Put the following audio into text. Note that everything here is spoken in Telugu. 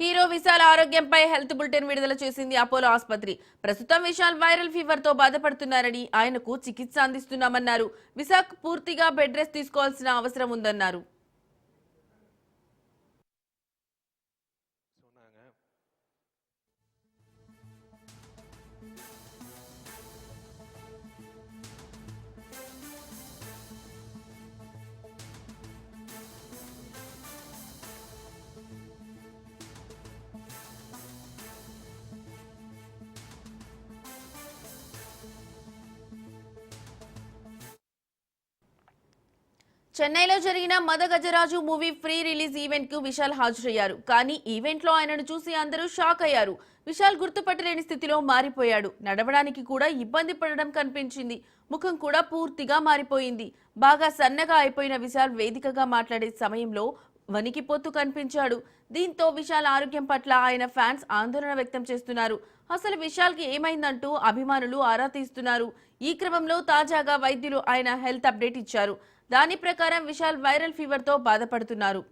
హీరో విశాల్ ఆరోగ్యంపై హెల్త్ బులెటిన్ విడుదల చేసింది అపోలో ఆసుపత్రి. ప్రస్తుతం విశాల్ వైరల్ ఫీవర్తో బాధపడుతున్నారని ఆయనకు చికిత్స అందిస్తున్నామన్నారు. విశాఖ పూర్తిగా బెడ్ రెస్ట్ తీసుకోవాల్సిన అవసరం ఉందన్నారు. చెన్నైలో జరిగిన Madha Gajaraju movie pre release ఈవెంట్కు Vishal హాజరయ్యారు. కానీ ఈవెంట్లో ఆయనను చూసి అందరూ షాక్ అయ్యారు. విశాల్ గుర్తుపట్టలేని స్థితిలో మారిపోయాడు. నడవడానికి కూడా ఇబ్బంది పడడం కనిపించింది. ముఖం కూడా పూర్తిగా మారిపోయింది. బాగా సన్నగా అయిపోయిన విశాల్ వేదికగా మాట్లాడే సమయంలో వణికిపోతూ కనిపించాడు. దీంతో విశాల్ ఆరోగ్యం పట్ల ఆయన ఫ్యాన్స్ ఆందోళన వ్యక్తం చేస్తున్నారు. అసలు విశాల్కి ఏమైందంటూ అభిమానులు ఆరా తీస్తున్నారు. ఈ క్రమంలో తాజాగా వైద్యులు ఆయన హెల్త్ అప్డేట్ ఇచ్చారు. దాని ప్రకారం విశాల్ వైరల్ ఫీవర్తో బాధపడుతున్నారు.